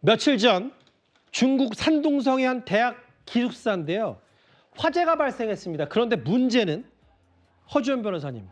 며칠 전 중국 산둥성의 한 대학 기숙사인데요. 화재가 발생했습니다. 그런데 문제는 허주연 변호사님,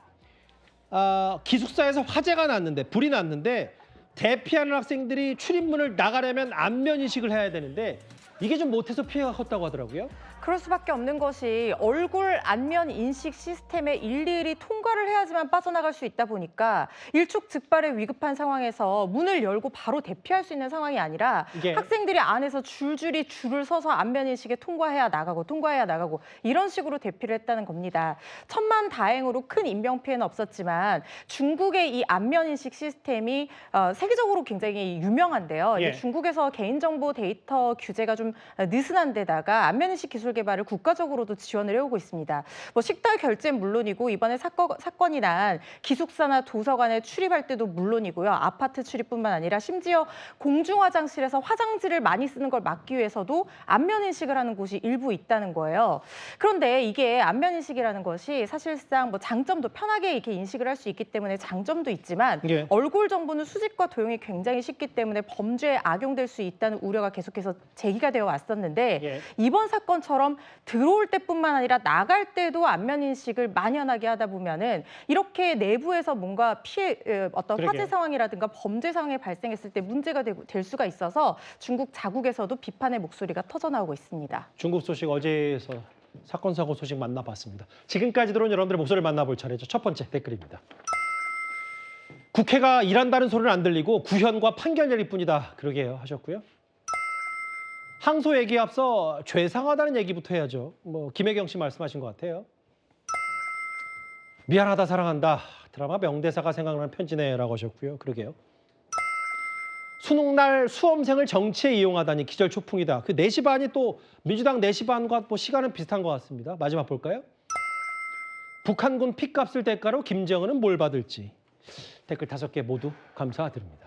아, 기숙사에서 화재가 났는데 불이 났는데 대피하는 학생들이 출입문을 나가려면 안면 인식을 해야 되는데 이게 좀 못해서 피해가 컸다고 하더라고요. 그럴 수밖에 없는 것이 얼굴 안면 인식 시스템에 일일이 통과를 해야지만 빠져나갈 수 있다 보니까 일촉즉발의 위급한 상황에서 문을 열고 바로 대피할 수 있는 상황이 아니라 이게- 학생들이 안에서 줄줄이 줄을 서서 안면 인식에 통과해야 나가고 통과해야 나가고 이런 식으로 대피를 했다는 겁니다. 천만 다행으로 큰 인명 피해는 없었지만 중국의 이 안면 인식 시스템이 어, 세계적으로 굉장히 유명한데요. 예. 중국에서 개인정보 데이터 규제가 좀 느슨한 데다가 안면인식 기술 개발을 국가적으로도 지원을 해오고 있습니다. 뭐 식당 결제는 물론이고 이번에 사건, 사건이 난 기숙사나 도서관에 출입할 때도 물론이고요. 아파트 출입뿐만 아니라 심지어 공중 화장실에서 화장지를 많이 쓰는 걸 막기 위해서도 안면인식을 하는 곳이 일부 있다는 거예요. 그런데 이게 안면인식이라는 것이 사실상 뭐 장점도 편하게 이렇게 인식을 할 수 있기 때문에 장점도 있지만 예. 얼굴 정보는 수집과 도용이 굉장히 쉽기 때문에 범죄에 악용될 수 있다는 우려가 계속해서 제기가 되어 왔었는데 예. 이번 사건처럼 들어올 때뿐만 아니라 나갈 때도 안면 인식을 만연하게 하다 보면은 이렇게 내부에서 뭔가 피해 에, 어떤 그러게요. 화재 상황이라든가 범죄 상황이 발생했을 때 문제가 되고, 될 수가 있어서 중국 자국에서도 비판의 목소리가 터져 나오고 있습니다. 중국 소식 어제에서 사건 사고 소식 만나봤습니다. 지금까지 들어온 여러분들의 목소리를 만나볼 차례죠. 첫 번째 댓글입니다. 국회가 일한다는 소리는 안 들리고 구현과 판결일 뿐이다. 그러게요 하셨고요. 항소 얘기에 앞서 죄상하다는 얘기부터 해야죠. 뭐 김혜경 씨 말씀하신 것 같아요. 미안하다 사랑한다 드라마 명대사가 생각나는 편지네라고 하셨고요. 그러게요. 수능 날 수험생을 정치에 이용하다니 기절 초풍이다. 그 4시 반이 또 민주당 4시 반과 뭐 시간은 비슷한 것 같습니다. 마지막 볼까요? 북한군 피값을 대가로 김정은은 뭘 받을지. 댓글 다섯 개 모두 감사드립니다.